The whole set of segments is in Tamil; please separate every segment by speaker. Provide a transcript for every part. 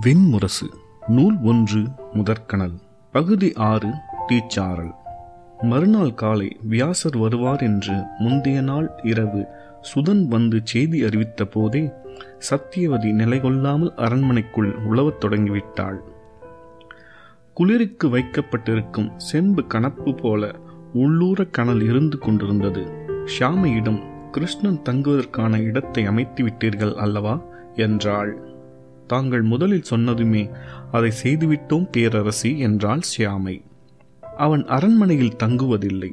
Speaker 1: வெண்முரசு நூல் ஒன்று முதற்கணல் பகுதி ஆறு தீச்சாரல் மறுநாள் காலை வியாசர் வருவார் என்று முந்தைய நாள் இரவு சுதன் வந்து செய்தி அறிவித்த போதே சத்தியவதி நிலைகொள்ளாமல் அரண்மனைக்குள் உழவத் தொடங்கிவிட்டாள். குளிருக்கு வைக்கப்பட்டிருக்கும் செம்பு கணப்பு போல உள்ளூர கணல் இருந்து கொண்டிருந்தது. ஷாமியிடம் கிருஷ்ணன் தங்குவதற்கான இடத்தை அமைத்து விட்டீர்கள் அல்லவா? என்றாள். தாங்கள் முதலில் சொன்னதுமே அதை செய்துவிட்டோம் பேரரசி என்றாள் ஷியாமை அவன் அரண்மனையில் தங்குவதில்லை.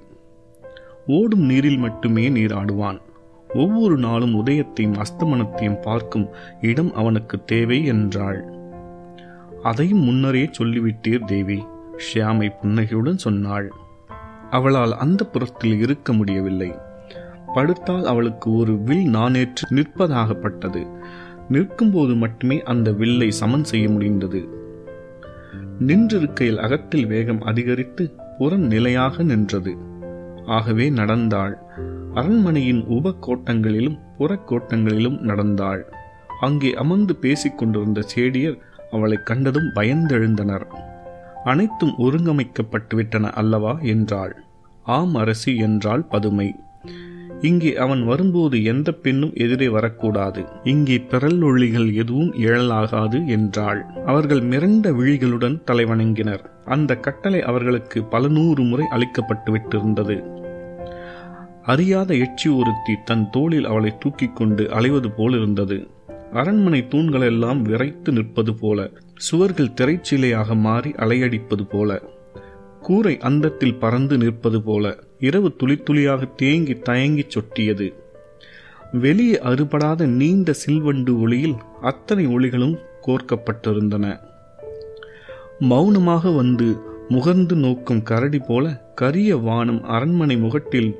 Speaker 1: ஓடும் நீரில் மட்டுமே நீராடுவான் ஒவ்வொரு நாளும் உதயத்தையும் அஸ்தமனத்தையும் பார்க்கும் இடம் அவனுக்கு தேவை என்றாள். அதையும் முன்னரே சொல்லிவிட்டீர் தேவி ஷியாமை புன்னகையுடன் சொன்னாள். அவளால் அந்த புறத்தில் இருக்க முடியவில்லை. படுத்தால் அவளுக்கு ஒரு வில் நானேற்று நிற்பதாகப்பட்டது. நிற்கும்போது மட்டுமே அந்த வில்லை சமன் செய்ய முடிந்தது. நின்றிருக்கையில் அகத்தில் வேகம் அதிகரித்து புறம் நிலையாக நின்றது. ஆகவே நடந்தாள். அரண்மனையின் உப கோட்டங்களிலும் புறக்கோட்டங்களிலும் நடந்தாள். அங்கே அமர்ந்து பேசிக் கொண்டிருந்த சேடியர் அவளை கண்டதும் பயந்தெழுந்தனர். அனைத்தும் ஒருங்கமைக்கப்பட்டு விட்டன அல்லவா? என்றாள். ஆம் அரசி என்றாள் பதுமை. இங்கே அவன் வரும்போது எந்த பெண்ணும் எதிரே வரக்கூடாது. இங்கே பிறல் ஒளிகள் எதுவும் இழலாகாது என்றாள். அவர்கள் மிரண்ட விழிகளுடன் தலைவணங்கினர். அந்த கட்டளை அவர்களுக்கு பல நூறு முறை அளிக்கப்பட்டு விட்டிருந்தது. அறியாத எச்சி ஒருத்தி தன் தோளில் அவளை தூக்கிக் கொண்டு அலைவது போல் இருந்தது அரண்மனை தூண்களெல்லாம் விரைத்து நிற்பது போல சுவர்கள் திரைச்சீலையாக மாறி அலையடிப்பது போல கூரை அந்தத்தில் பறந்து நிற்பது போல இரவு துளி துளியாக தேங்கி தயங்கி சொட்டியது. வெளியே அறுபடாத நீண்ட சில்வண்டு ஒளியில் அத்தனை ஒளிகளும் கோர்க்கப்பட்டிருந்தன. மௌனமாக வந்து முகர்ந்து நோக்கும் கரடி போல கரிய வானம் அரண்மனை முகட்டில்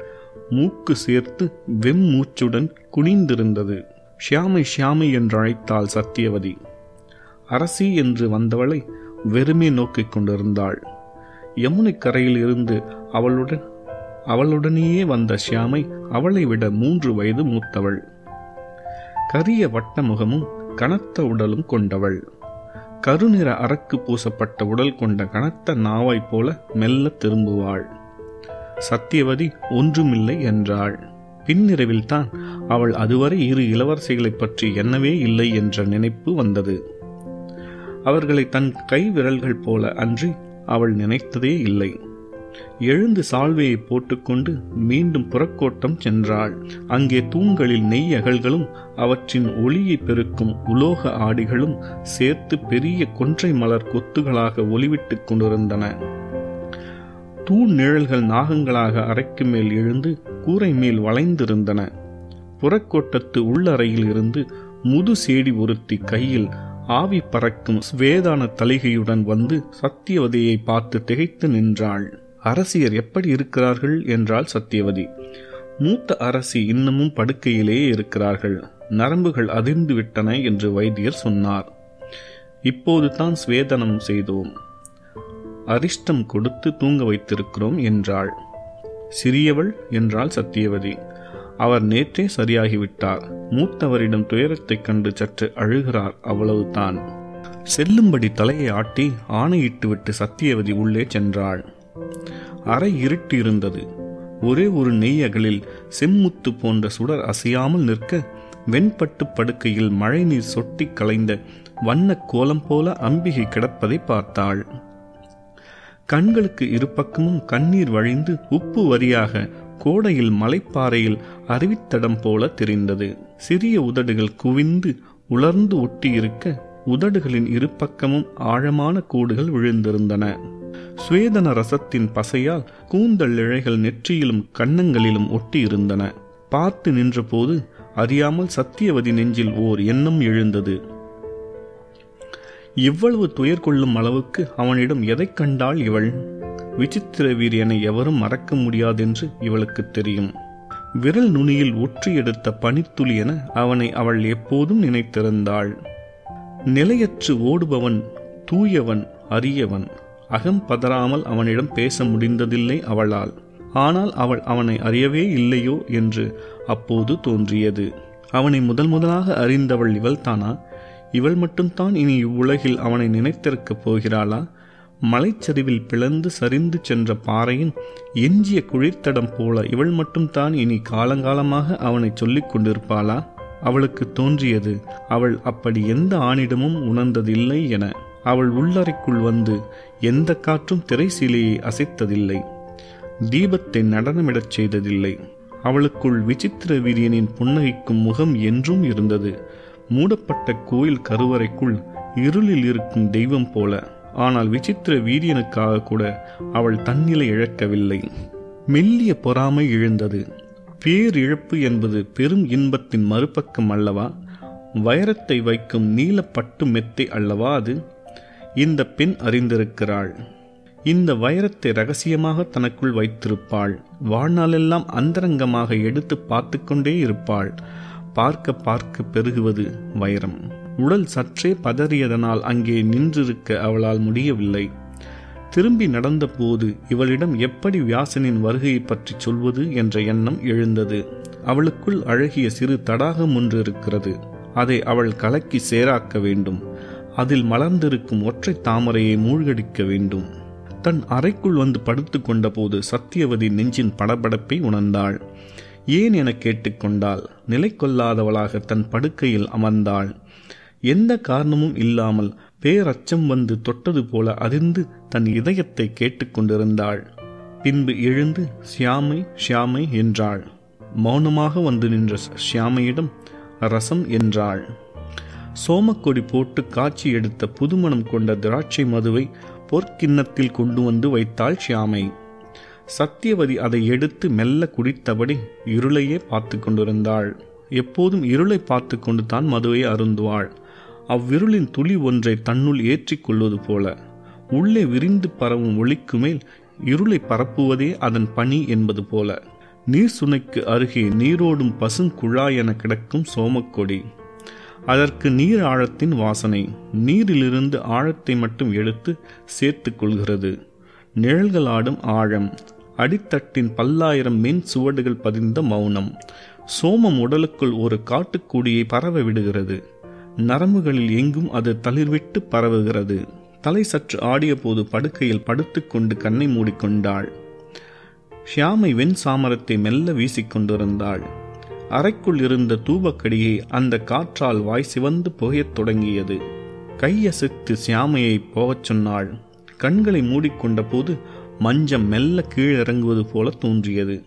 Speaker 1: மூக்கு சேர்த்து வெம்மூச்சுடன் குனிந்திருந்தது. ஷியாமை ஷியாமை என்று அழைத்தாள் சத்தியவதி. அரசி என்று வந்தவளை வெறுமே நோக்கிக் கொண்டிருந்தாள். யமுனை கரையில் இருந்து அவளுடன் அவளுடனேயே வந்த ஷியாமை அவளை விட மூன்று வயது மூத்தவள். கரிய வட்ட முகமும் கனத்த உடலும் கொண்டவள். கருநிற அரக்கு பூசப்பட்ட உடல் கொண்ட கனத்த நாவாய் போல மெல்ல திரும்புவாள். சத்தியவதி ஒன்றுமில்லை என்றாள். பின்னிரவில்தான் அவள் அதுவரை இரு இளவரசிகளைப் பற்றி என்னவே இல்லை என்ற நினைப்பு வந்தது. அவர்களை தன் கை விரல்கள் போல அன்றி அவள் நினைத்ததே இல்லை. எழுந்து சால்வையை போட்டுக்கொண்டு மீண்டும் புறக்கோட்டம் சென்றாள். அங்கே தூண்களில் நெய் அகல்களும் அவற்றின் ஒளியை பெருக்கும் உலோக ஆடிகளும் சேர்த்து பெரிய கொன்றை மலர் கொத்துகளாக ஒளிவிட்டுக் கொண்டிருந்தன. தூண் நிழல்கள் நாகங்களாக அறைக்கு மேல் எழுந்து கூரை மேல் வளைந்திருந்தன. புறக்கோட்டத்து உள்ளறையில் இருந்து முது சேடி ஒருத்தி கையில் ஆவி பறக்கும் ஸ்வேதான தலிகையுடன் வந்து சத்தியவதையை பார்த்து திகைத்து நின்றாள். அரசியர் எப்படி இருக்கிறார்கள் என்றாள் சத்தியவதி. மூத்த அரசி இன்னமும் படுக்கையிலேயே இருக்கிறார்கள். நரம்புகள் அதிர்ந்து விட்டன என்று வைத்தியர் சொன்னார். இப்போது தான் ஸ்வேதனம் செய்தோம். அரிஷ்டம் கொடுத்து தூங்க வைத்திருக்கிறோம் என்றாள். சிறியவள் என்றாள் சத்தியவதி. அவர் நேற்றே சரியாகிவிட்டார். மூத்தவரிடம் துயரத்தைக் கண்டு சற்று அழுகிறார் அவ்வளவுதான். செல்லும்படி தலையை ஆட்டி ஆணையிட்டுவிட்டு சத்தியவதி உள்ளே சென்றாள். அறை இருட்டு இருந்தது ஒரே ஒரு நெய்யகலில் செம்முத்து போன்ற சுடர் அசையாமல் நிற்க வெண்பட்டு படுக்கையில் மழைநீர் சொட்டி கலைந்த வண்ண கோலம் போல அம்பிகை கிடப்பதை பார்த்தாள். கண்களுக்கு இருபக்கமும் கண்ணீர் வழிந்து உப்பு வரியாக கோடையில் மலைப்பாறையில் அருவித்தடம் போல தெரிந்தது. சிறிய உதடுகள் குவிந்து உலர்ந்து ஒட்டியிருக்க உதடுகளின் இருபக்கமும் ஆழமான கூடுகள் விழுந்திருந்தன. சுவேதன ரசத்தின் பசையால் கூந்தல் இழைகள் நெற்றியிலும் கன்னங்களிலும் ஒட்டியிருந்தன. பார்த்து நின்றபோது அறியாமல் சத்தியவதி நெஞ்சில் ஓர் எண்ணம் எழுந்தது. இவ்வளவு துயர் கொள்ளும் அளவுக்கு அவனிடம் எதை கண்டாள் இவள்? விசித்திர வீரியனை எவரும் மறக்க முடியாதென்று இவளுக்கு தெரியும். விரல் நுனியில் ஒற்றி எடுத்த பனித்துளி என அவனை அவள் எப்போதும் நினைத்திருந்தாள். நிலையற்று ஓடுபவன் தூயவன் அரியவன். அகம் பதறாமல் அவனிடம் பேச முடிந்ததில்லை அவளால். ஆனால் அவள் அவனை அறியவே இல்லையோ என்று அப்போது தோன்றியது. அவனை முதல் முதலாக அறிந்தவள் இவள்தானா இவள் மட்டும்தான் இனி இவ்வுலகில் அவனை நினைத்திருக்கப் போகிறாளா? மலைச்சரிவில் பிளந்து சரிந்து சென்ற பாறையின் எஞ்சிய குழித்தடம் போல இவள் மட்டும்தான் இனி காலங்காலமாக அவனை சொல்லிக் கொண்டிருப்பாளா? அவளுக்கு தோன்றியது அவள் அப்படி எந்த ஆணிடமும் உணர்ந்ததில்லை என. அவள் உள்ளறைக்குள் வந்து எந்த காற்றும் திரைசீலையை அசைத்ததில்லை. தீபத்தை நடனமிடச் செய்ததில்லை. அவளுக்குள் விசித்திர வீரியனின் புன்னகைக்கும் முகம் என்றும் இருந்தது. மூடப்பட்ட கோயில் கருவறைக்குள் இருளில் இருக்கும் தெய்வம் போல. ஆனால் விசித்திர வீரியனுக்காக கூட அவள் தன்னிலை இழக்கவில்லை. மெல்லிய பொறாமை எழுந்தது பேரிழப்பு என்பது பெரும் இன்பத்தின் மறுபக்கம் அல்லவா? வைரத்தை வைக்கும் நீலப்பட்டு மெத்தை அல்லவா அது? இந்த பெண் அறிந்திருக்கிறாள். இந்த வைரத்தை ரகசியமாக தனக்குள் வைத்திருப்பாள். வாழ்நாளெல்லாம் அந்தரங்கமாக எடுத்து பார்த்து கொண்டே இருப்பாள். பார்க்க பார்க்க பெருகுவது வைரம். உடல் சற்றே பதறியதனால் அங்கே நின்றிருக்க அவளால் முடியவில்லை. திரும்பி நடந்தபோது இவளிடம் எப்படி வியாசனின் வருகையை பற்றி சொல்வது என்ற எண்ணம் எழுந்தது. அவளுக்குள் அழகிய சிறு தடாகம் ஒன்று இருக்கிறது. அதை அவள் கலக்கி சேராக்க வேண்டும். அதில் மலர்ந்திருக்கும் ஒற்றை தாமரையை மூழ்கடிக்க வேண்டும். தன் அறைக்குள் வந்து படுத்து கொண்டபோது சத்தியவதி நெஞ்சின் படபடப்பை உணர்ந்தாள். ஏன் என கேட்டுக்கொண்டாள் நிலை கொள்ளாதவளாக தன் படுக்கையில் அமர்ந்தாள். எந்த காரணமும் இல்லாமல் பேரச்சம் வந்து தொட்டது போல அதிர்ந்து தன் இதயத்தை கேட்டுக்கொண்டிருந்தாள் பின்பு எழுந்து ஷியாமை ஷியாமை என்றாள். மௌனமாக வந்து நின்ற ஷியாமையிடம் ரசம் என்றாள். சோமக்கொடி போட்டு காட்சி எடுத்த புதுமணம் கொண்ட திராட்சை மதுவை பொற்கிண்ணத்தில் கொண்டு வந்து வைத்தாள் ஷியாமை. சத்தியவதி அதை எடுத்து மெல்ல குடித்தபடி இருளையே பார்த்து கொண்டிருந்தாள். எப்போதும் இருளை பார்த்து கொண்டு தான் மதுவை அருந்துவாள். அவ்விருளின் துளி ஒன்றை தன்னுள் ஏற்றிக்கொள்வது போல. உள்ளே விரிந்து பரவும் ஒளிக்கு மேல் இருளை பரப்புவதே அதன் பணி என்பது போல. நீர் சுனைக்கு அருகே நீரோடும் பசுங்குழாய் என கிடக்கும் சோமக்கொடி. அதற்கு நீர் ஆழத்தின் வாசனை நீரிலிருந்து ஆழத்தை மட்டும் எடுத்து சேர்த்து கொள்கிறது. நிழல்கள் ஆடும் ஆழம் அடித்தட்டின் பல்லாயிரம் மென் சுவடுகள் பதிந்த மௌனம். சோமம் உடலுக்குள் ஒரு காட்டுக்கூடியை பரவ விடுகிறது. நரம்புகளில் எங்கும் அது தளிர்விட்டு பரவுகிறது. தலை சற்று ஆடியபோது படுக்கையில் படுத்துக்கொண்டு கண்ணை மூடிக்கொண்டாள். ஷியாமை வெண் சாமரத்தை மெல்ல வீசிக்கொண்டிருந்தாள் அறைக்குள் இருந்த தூபக்கடியை அந்த காற்றால் வாய் சிவந்து புகையத் தொடங்கியது. கையசைத்து சியாமையை போகச் சொன்னாள். கண்களை மூடிக்கொண்ட போது மஞ்சம் மெல்ல கீழிறங்குவது போல தோன்றியது.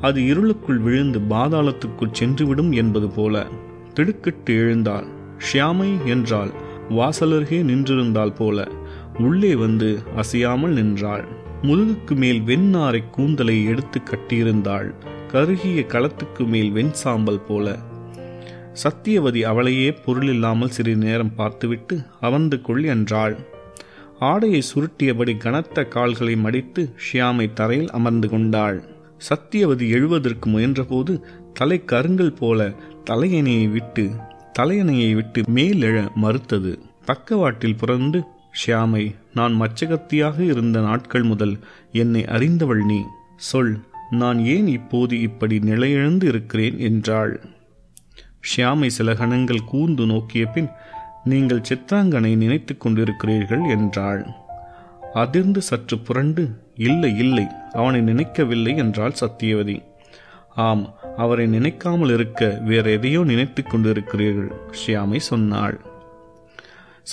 Speaker 1: அது இருளுக்குள் விழுந்து பாதாளத்துக்குள் சென்றுவிடும் என்பது போல. திடுக்கிட்டு எழுந்தாள். ஷியாமை என்றால் வாசலருகே நின்றிருந்தால் போல. உள்ளே வந்து அசையாமல் நின்றாள். முதுகுக்கு மேல் வெண்ணாரை கூந்தலை எடுத்து கட்டியிருந்தாள். கருகிய களத்துக்கு மேல் வெண் சாம்பல் போல. சத்தியவதி அவளையே பொருளில்லாமல் சிறிது நேரம் பார்த்துவிட்டு அவந்து கொள் என்றாள். ஆடையை சுருட்டியபடி கனத்த கால்களை மடித்து ஷியாமை தரையில் அமர்ந்து கொண்டாள். சத்தியவதி எழுவதற்கு முயன்றபோது தலை கருங்கல் போல தலையணையை விட்டு தலையணையை விட்டு மேலெழ மறுத்தது. பக்கவாட்டில் புரண்டு ஷியாமை நான் மச்சகத்தியாக இருந்த நாட்கள் முதல் என்னை அறிந்தவள் நீ. சொல். நான் ஏன் இப்போது இப்படி நிலையிழந்து இருக்கிறேன் என்றாள். ஷியாமை சில கணங்கள் கூர்ந்து நோக்கிய பின் நீங்கள் சித்ராங்கனை நினைத்து கொண்டிருக்கிறீர்கள் என்றாள். அதிர்ந்து சற்று புரண்டு இல்லை இல்லை அவனை நினைக்கவில்லை என்றாள் சத்தியவதி. ஆம் அவரை நினைக்காமல் இருக்க வேற எதையோ நினைத்து கொண்டிருக்கிறீர்கள் ஷியாமை சொன்னாள்.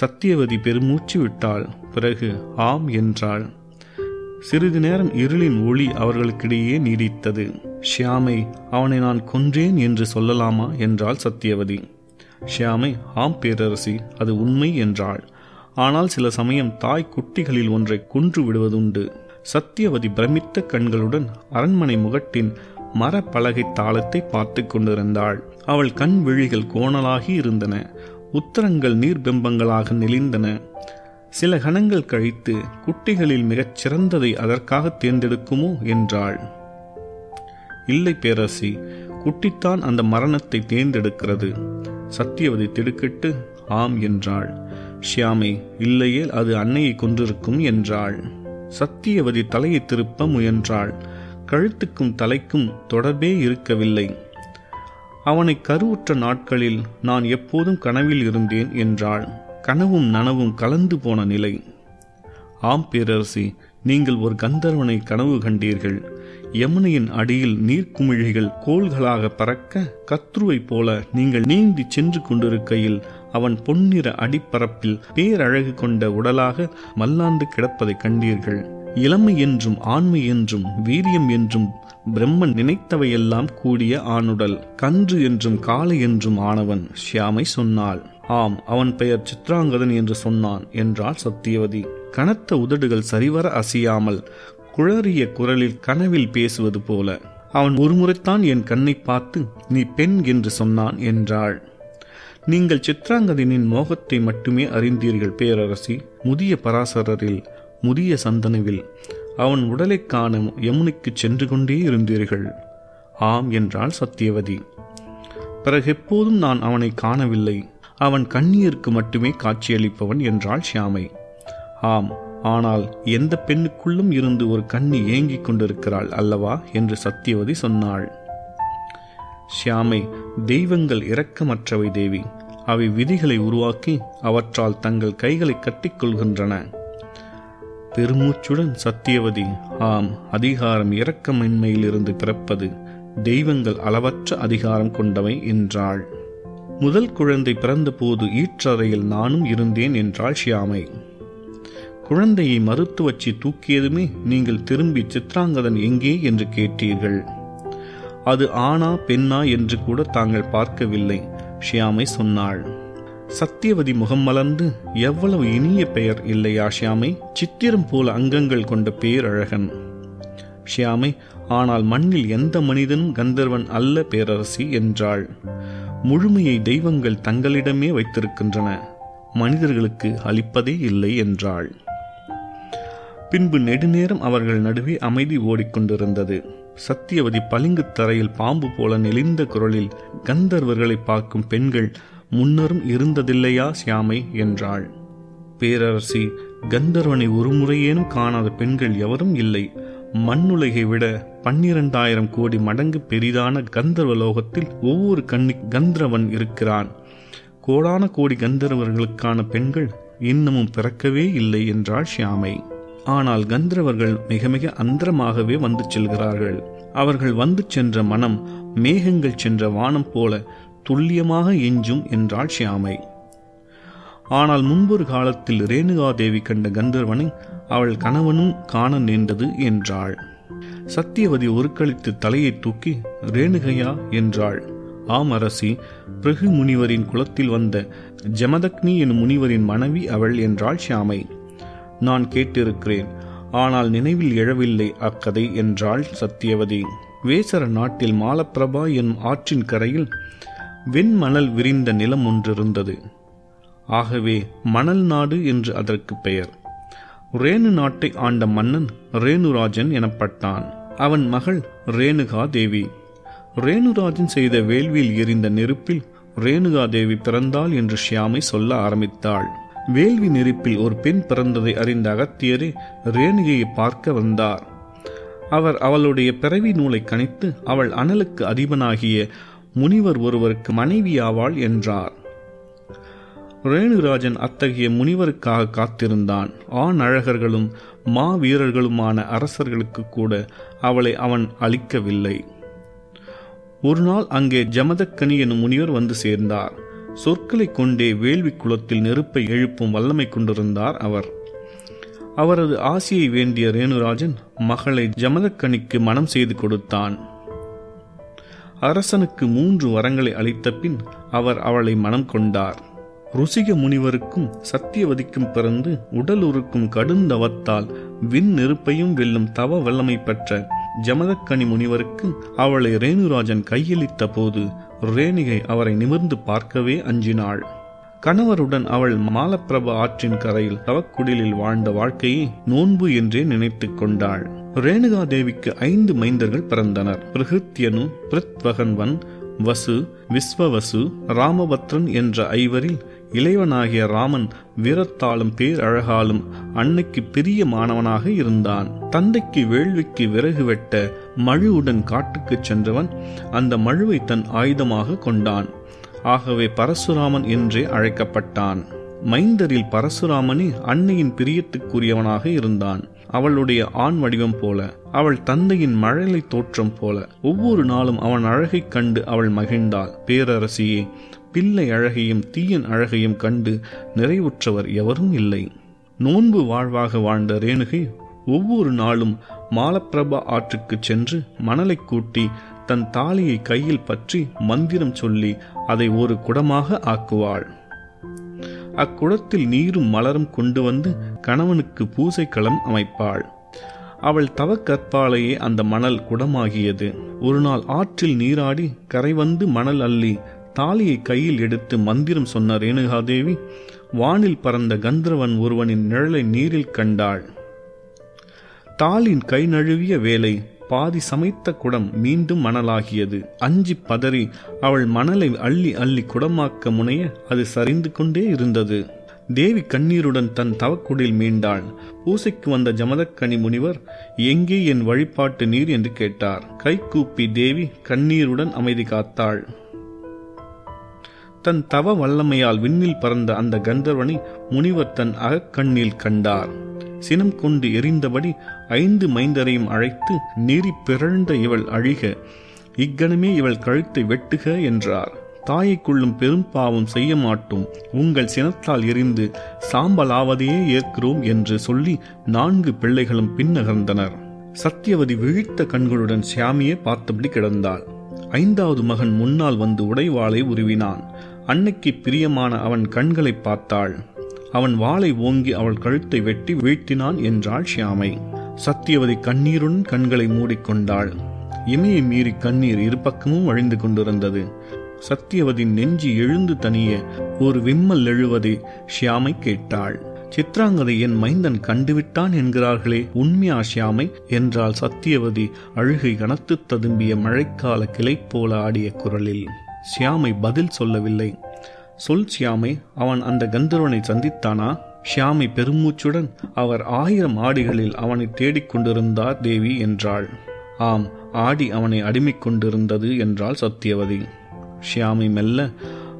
Speaker 1: சத்தியவதி பெருமூச்சு விட்டாள். பிறகு ஆம் என்றாள். சிறிது நேரம் இருளின் ஒளி அவர்களுக்கிடையே நீடித்தது. ஷியாமை அவனை நான் கொன்றேன் என்று சொல்லலாமா என்றாள் சத்தியவதி ஷியாமை ஆம் பேரரசி அது உண்மை என்றாள். ஆனால் சில சமயம் தாய் குட்டிகளில் ஒன்றை கொன்று விடுவதுண்டு. சத்தியவதி பிரமித்த கண்களுடன் அரண்மனை முகட்டின் மரப்பலகை தாளத்தை பார்த்து கொண்டிருந்தாள். அவள் கண் விழிகள் கோணலாகி இருந்தன. உத்தரங்கள் நீர்பிம்பங்களாக நெளிந்தன. சில கணங்கள் கழித்து குட்டிகளில் மிகச் சிறந்ததை அதற்காக தேர்ந்தெடுக்குமோ என்றாள். இல்லை பேரரசி குட்டித்தான் அந்த மரணத்தை தேர்ந்தெடுக்கிறது. சத்தியவதி திடுக்கிட்டு ஆம் என்றாள். ஷியாமை இல்லையேல் அது அன்னையை கொன்றிருக்கும் என்றாள். சத்தியவதி தலையை திருப்ப முயன்றாள். கழுத்துக்கும் தலைக்கும் தொடர்பே இருக்கவில்லை. அவனை கருவுற்ற நாட்களில் நான் எப்போதும் கனவில் இருந்தேன் என்றாள். கனவும் நனவும் கலந்து போன நிலை. ஆம் பேரரசி நீங்கள் ஒரு கந்தர்வனை கனவு கண்டீர்கள். யமுனையின் அடியில் நீர்க்குமிழிகள் கோள்களாக பறக்க கத்ருவைப் போல நீங்கள் நீந்தி சென்று கொண்டிருக்கையில் அவன் பொன்னிற அடிப்பரப்பில் பேரழகு கொண்ட உடலாக மல்லாந்து கிடப்பதைக் கண்டீர்கள். இளமை என்றும் ஆண்மை என்றும் வீரியம் என்றும் பிரம்மன் நினைத்தவையெல்லாம் கூடிய ஆணுடல் கன்று என்றும் காளை என்றும் ஆனவன் ஷியாமை சொன்னாள். ஆம் அவன் பெயர் சித்ராங்கதன் என்று சொன்னான் என்றாள் சத்தியவதி. கனத்த உதடுகள் சரிவர அசையாமல் குழறிய குரலில் கனவில் பேசுவது போல. அவன் ஒருமுறைத்தான் என் கண்ணை பார்த்து நீ பெண் என்று சொன்னான் என்றாள். நீங்கள் சித்ராங்கதனின் மோகத்தை மட்டுமே அறிந்தீர்கள் பேரரசி. முதிய பராசரரில் முதிய சந்தனுவில் அவன் உடலைக் காண யமுனைக்கு சென்று கொண்டே இருந்தீர்கள். ஆம் என்றாள் சத்தியவதி. பிறகு எப்போதும் நான் அவனை காணவில்லை. அவன் கண்ணியருக்கு மட்டுமே காட்சியளிப்பவன் என்றாள் ஷியாமை. ஆம் ஆனால் எந்த பெண்ணுக்குள்ளும் இருந்து ஒரு கண்ணி ஏங்கிக் கொண்டிருக்கிறாள் அல்லவா? என்று சத்தியவதி சொன்னாள். ஷியாமை தெய்வங்கள் இரக்கமற்றவை தேவி. அவை விதிகளை உருவாக்கி அவற்றால் தங்கள் கைகளை கட்டிக்கொள்கின்றன பெருமூச்சுடன் சத்தியவதி ஆம் அதிகாரம் இரக்கமின்மையிலிருந்து பிறப்பது தெய்வங்கள் அளவற்ற அதிகாரம் கொண்டவை என்றாள். முதல் குழந்தை பிறந்தபோது ஈற்றறையில் நானும் இருந்தேன் என்றாள் ஷியாமை. குழந்தையை மறுத்து வச்சு தூக்கியதுமே நீங்கள் திரும்பி சித்ராங்கதன் எங்கே என்று கேட்டீர்கள். அது ஆணா பெண்ணா என்று கூட தாங்கள் பார்க்கவில்லை ஷியாமை சொன்னாள். சத்தியவதி முகம் மலர்ந்து எவ்வளவு இனிய பெயர் இல்லையா ஷியாமை. சித்திரம் போல அங்கங்கள் கொண்ட பேரழகன். ஷியாமை ஆனால் மண்ணில் எந்த மனிதனும் கந்தர்வன் அல்ல பேரரசி என்றாள். முழுமையை தெய்வங்கள் தங்களிடமே வைத்திருக்கின்றன. மனிதர்களுக்கு அளிப்பதே இல்லை என்றாள். பின்பு நெடுநேரம் அவர்கள் நடுவே அமைதி ஓடிக்கொண்டிருந்தது. சத்தியவதி பளிங்கு தரையில் பாம்பு போல நெளிந்த குரலில் கந்தர்வர்களை பார்க்கும் பெண்கள் முன்னரும் இருந்ததில்லையா சியாமை? என்றாள். பேரரசி கந்தர்வனை ஒரு முறையேனும் காணாத பெண்கள் எவரும் இல்லை. மண்ணுலகை விட பன்னிரண்டாயிரம் கோடி மடங்கு பெரிதான கந்தர்வ லோகத்தில் ஒவ்வொரு கண்ணி கந்தர்வன் இருக்கிறான். கோடான கோடி கந்தர்வர்களுக்கான பெண்கள் இன்னமும் பிறக்கவே இல்லை என்றாள் ஷியாமை ஆனால் கந்தர்வர்கள் மிக மிக அந்தரமாகவே வந்து செல்கிறார்கள். அவர்கள் வந்து சென்ற மனம் மேகங்கள் சென்ற வானம் போல துல்லியமாக எஞ்சும் என்றாள் ஷியாமை. ஆனால் முன்பொரு காலத்தில் ரேணுகாதேவி கண்ட கந்தர்வனை அவள் கணவனும் காண நேர்ந்தது என்றாள். சத்தியவதி ஒருக்களித்து தலையை தூக்கி ரேணுகையா? என்றாள். ஆம் அரசி பிருகு முனிவரின் குலத்தில் வந்த ஜமதக்னி எனும் முனிவரின் மனைவி அவள் என்றாள் ஷியாமை. நான் கேட்டிருக்கிறேன் ஆனால் நினைவில் எழவில்லை அக்கதை என்றாள் சத்தியவதி வேசர நாட்டில் மாலப்பிரபா எனும் ஆற்றின் கரையில் வெண்மணல் விரிந்த நிலம் ஒன்றிருந்தது. ஆகவே மணல் நாடு என்று அதற்கு பெயர். ரேணு நாட்டை ஆண்ட மன்னன் ரேணுராஜன் எனப்பட்டான். அவன் மகள் ரேணுகா தேவி ரேணுராஜன் செய்த வேள்வியில் எரிந்த நெருப்பில் ரேணுகா தேவி பிறந்தாள் என்று ஷியாமை சொல்ல ஆரம்பித்தாள். வேள்வி நெருப்பில் ஒரு பெண் பிறந்ததை அறிந்த அகத்தியரே ரேணுகையை பார்க்க வந்தார். அவர் அவளுடைய பிறவி நூலை கணித்து அவள் அனலுக்கு அதிபனாகிய முனிவர் ஒருவருக்கு மனைவியாவாள் என்றார். ரேணுராஜன் அத்தகைய முனிவருக்காக காத்திருந்தான். ஆண் அழகர்களும் மா வீரர்களுமான அரசர்களுக்கு கூட அவளை அவன் அளிக்கவில்லை. ஒரு நாள் அங்கே ஜமதக்கனி எனும் முனிவர் வந்து சேர்ந்தார். சொற்களை கொண்டே வேள்வி குளத்தில் நெருப்பை எழுப்பும் வல்லமை கொண்டிருந்தார் அவர். அவரது ஆசையை வேண்டிய ரேணுராஜன் மகளை ஜமதக்கனிக்கு மனம் செய்து கொடுத்தான். அரசனுக்கு மூன்று வரங்களை அளித்த பின் அவர் அவளை மனம் கொண்டார். ருசிக முனிவருக்கும் சத்தியவதிக்கும் பிறந்து உடல் உருக்கும் கடுந்தவத்தால் விண் நெருப்பையும் வெல்லும் தவ வல்லமை பெற்ற ஜமதக்கனி முனிவருக்கு அவளை ரேணுராஜன் கையளித்த போது ரேணிகை அவரை நிமிர்ந்து பார்க்கவே அஞ்சினாள். கணவருடன் அவள் மாலப்பிரப ஆற்றின் கரையில் தவக்குடிலில் வாழ்ந்த வாழ்க்கையை நோன்பு என்றே நினைத்துக் கொண்டாள். ரேணுகா தேவிக்கு ஐந்து மைந்தர்கள் பிறந்தனர். பிருகித்யனு பிருத்வகன்வன் வசு விஸ்வவசு ராமபத்ரன் என்ற ஐவரில் இளைவனாகிய ராமன் வீரத்தாலும் பேரழகாலும் அன்னைக்கு பிரிய மாணவனாக இருந்தான். தந்தைக்கு வேள்விக்கு விறகு வெட்ட மழுவுடன் காட்டுக்குச் சென்றவன் அந்த மழுவை தன் ஆயுதமாக கொண்டான். ஆகவே பரசுராமன் என்றே அழைக்கப்பட்டான். மைந்தரில் பரசுராமனே அன்னையின் பிரியத்துக்குரியவனாக இருந்தான். அவளுடைய ஆண் வடிவம் போல அவள் தந்தையின் மழலை தோற்றம் போல ஒவ்வொரு நாளும் அவன் அழகைக் கண்டு அவள் மகிழ்ந்தாள். பேரரசியே பிள்ளை அழகையும் தீயன் அழகையும் கண்டு நிறைவுற்றவர் எவரும் இல்லை. நோன்பு வாழ்வாக வாழ்ந்த ரேணுகை ஒவ்வொரு நாளும் மாலப்பிரபா ஆற்றுக்குச் சென்று மணலை கூட்டி தன் தாலியை கையில் பற்றி மந்திரம் சொல்லி அதை ஒரு குடமாக ஆக்குவாள். அக்குடத்தில் நீரும் மலரும் கொண்டு வந்து கணவனுக்கு பூசைக்களம் அமைப்பாள். அவள் தவக்கற்பாலேயே அந்த மணல் குடமாகியது. ஒரு நாள் ஆற்றில் நீராடி கரை வந்து மணல் அள்ளி தாலியை கையில் எடுத்து மந்திரம் சொன்ன ரேணுகாதேவி வானில் பறந்த கந்தர்வன் ஒருவனின் நிழலை நீரில் கண்டாள். தாளின் கை நழுவிய வேலை பாதி சமைத்த குடம் மீண்டும் மணலாகியது. அஞ்சி பதறி அவள் மணலை அள்ளி அள்ளி குடமாக்க முனைய அது சரிந்து கொண்டே இருந்தது. தேவி கண்ணீருடன் தன் தவக்குடில் மீண்டாள். பூசைக்கு வந்த ஜமதக்கனி முனிவர் எங்கே என் வழிபாட்டு நீர்? என்று கேட்டார். கைகூப்பி தேவி கண்ணீருடன் அமைதி காத்தாள். தன் தவ வல்லமையால் விண்ணில் பறந்த அந்த கந்தர்வனை முனிவர் தன் அகக்கண்ணில் கண்டார். சினம் கொண்டு எரிந்தபடி ஐந்து மைந்தரையும் அழைத்து நெறி பிறழ்ந்த இவள் அழிக இக்கணமே இவள் கழுத்தை வெட்டுக என்றார். தாயை கொள்ளும் பெரும் பாவம் செய்ய மாட்டோம் உங்கள் சினத்தால் எரிந்து சாம்பலாவதையே ஏற்கிறோம் என்று சொல்லி நான்கு பிள்ளைகளும் பின்னகர்ந்தனர். சத்தியவதி விழித்த கண்களுடன் சியாமியே பார்த்தபடி கிடந்தாள். ஐந்தாவது மகன் முன்னால் வந்து உடைவாளை உருவினான். அன்னைக்கு பிரியமான அவன் கண்களை பார்த்தாள். அவன் வாளை ஓங்கி அவள் கழுத்தை வெட்டி வீழ்த்தினான் என்றாள் ஷியாமை. சத்தியவதி கண்ணீருடன் கண்களை மூடிக்கொண்டாள். இமையை மீறி கண்ணீர் இருபக்கமும் வழிந்து கொண்டிருந்தது. சத்தியவதி நெஞ்சி எழுந்து தனிய ஒரு விம்மல் எழுவதை ஷியாமை கேட்டாள். சித்ராங்கதை என் மைந்தன் கண்டுவிட்டான் என்கிறார்களே உண்மையா ஷியாமை? என்றால் சத்தியவதி அழுகை கனத்து ததும்பிய மழைக்கால கிளை போல ஆடிய குரலில். ஷியாமை பதில் சொல்லவில்லை. சொல் ஷியாமை அவன் அந்த கந்தர்வனை சந்தித்தானா? ஷியாமை பெருமூச்சுடன் அவர் ஆயிரம் ஆடிகளில் அவனை தேடிக் கொண்டிருந்தார் தேவி என்றாள். ஆம் ஆடி அவனை அடிமை கொண்டிருந்தது என்றாள் சத்தியவதி ஷியாமை மெல்ல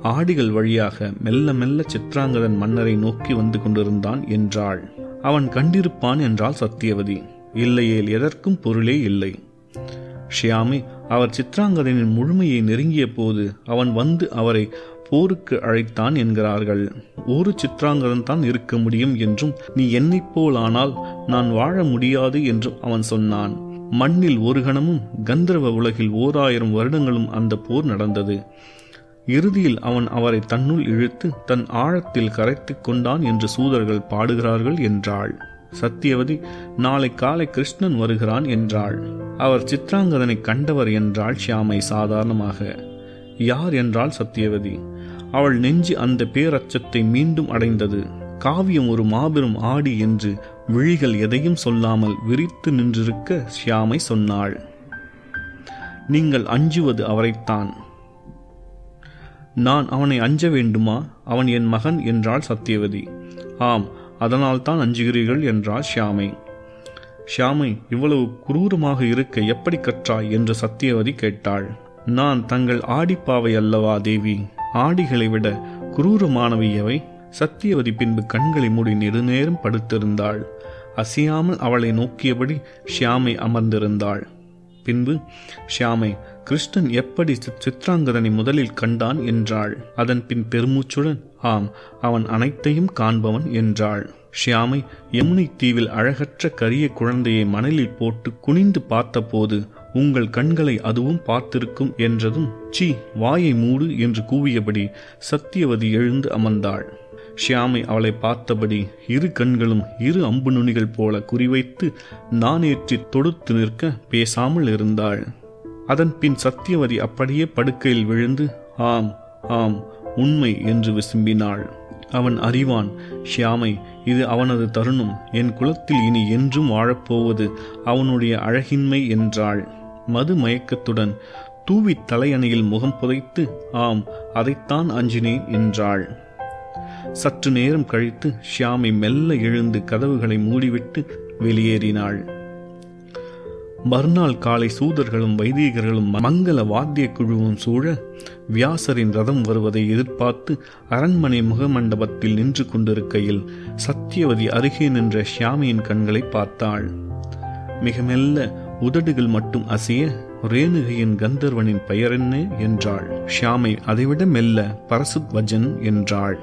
Speaker 1: ஆடிகள் வழியாக மெல்ல மெல்ல சித்ராங்கதன் மன்னரை நோக்கி வந்து கொண்டிருந்தான் என்றாள். அவன் கண்டிருப்பான் என்றாள் சத்தியவதி இல்லையேல் எதற்கும் பொருளே இல்லை. ஷியாமி அவர் சித்ராங்கதனின் முழுமையை நெருங்கிய போது அவன் வந்து அவரை போருக்கு அழைத்தான் என்கிறார்கள். ஒரு சித்ராங்கரன் தான் இருக்க முடியும் என்றும் நீ என்னைப் போலானால் நான் வாழ முடியாது என்றும் அவன் சொன்னான். மண்ணில் ஒரு கணமும் கந்தர்வ உலகில் ஓராயிரம் வருடங்களும் அந்த போர் நடந்தது. இறுதியில் அவன் அவரை தன்னுள் இழுத்து தன் ஆழத்தில் கரைத்துக் கொண்டான் என்று சூதர்கள் பாடுகிறார்கள் என்றாள். சத்தியவதி நாளை காலை கிருஷ்ணன் வருகிறான் என்றாள். அவர் சித்ராங்கதனை கண்டவர் என்றாள் ஷியாமை சாதாரணமாக. யார் என்றாள் சத்தியவதி? அவள் நெஞ்சு அந்த பேரச்சத்தை மீண்டும் அடைந்தது. காவியம் ஒரு மாபெரும் ஆடி என்று விழிகள் எதையும் சொல்லாமல் விரித்து நின்றிருக்க ஷியாமை சொன்னாள். நீங்கள் அஞ்சுவது அவரைத்தான். நான் அவனை அஞ்ச வேண்டுமா? அவன் என் மகன் என்றாள் சத்தியவதி ஆம் அதனால் தான் அஞ்சுகிறீர்கள் என்றாள் ஷியாமை. ஷியாமை இவ்வளவு குரூரமாக இருக்க எப்படி கற்றாய்? என்று சத்தியவதி கேட்டாள். நான் தங்கள் ஆடிப்பாவை அல்லவா தேவி? ஆடிகளை விட குரூரமானவை எவை சத்தியவதி பின்பு கண்களை மூடி நெடுநேரம் படுத்திருந்தாள். அசையாமல் அவளை நோக்கியபடி ஷியாமை அமர்ந்திருந்தாள். பின்பு ஷியாமை கிருஷ்ணன் எப்படி சித்ராங்கதனை முதலில் கண்டான்? என்றாள். அதன் பின் பெருமூச்சுடன் ஆம் அவன் அனைத்தையும் காண்பவன் என்றாள். ஷியாமை யமுனை தீவில் அழகற்ற கரிய குழந்தையை மணலில் போட்டு குனிந்து பார்த்தபோது உங்கள் கண்களை அதுவும் பார்த்திருக்கும் என்றதும் சி வாயை மூடு என்று கூவியபடி சத்தியவதி எழுந்து அமர்ந்தாள். ஷியாமை அவளை பார்த்தபடி இரு கண்களும் இரு அம்பு நுனிகள் போல குறிவைத்து நானேற்றி தொடுத்து நிற்க பேசாமல் இருந்தாள். அதன் பின் சத்தியவதி அப்படியே படுக்கையில் விழுந்து ஆம் ஆம் உண்மை என்று விசும்பினாள். அவன் அறிவான் ஷியாமை இது அவனது தருணம் என் குலத்தில் இனி என்றும் வாழப்போவது அவனுடைய அழகின்மை என்றாள். மது மயக்கத்துடன் தூவி தலையணையில் முகம் புதைத்து ஆம் அதைத்தான் அஞ்சினேன் என்றாள். சற்று நேரம் கழித்து ஷியாமை மெல்ல எழுந்து கதவுகளை மூடிவிட்டு வெளியேறினாள். மறுநாள் காலை சூதர்களும் வைதிகர்களும் மங்கள வாத்திய குழுவும் சூழ வியாசரின் ரதம் வருவதை எதிர்பார்த்து அரண்மனை முகமண்டபத்தில் நின்று கொண்டிருக்கையில் சத்தியவதி அருகே நின்ற ஷியாமியின் கண்களை பார்த்தாள். மிக மெல்ல உதடுகள் மட்டும் அசைய ரேணுகையின் கந்தர்வனின் பெயர் என்ன? என்றாள். ஷியாமை அதைவிட மெல்ல பரசுத் வஜன் என்றாள்.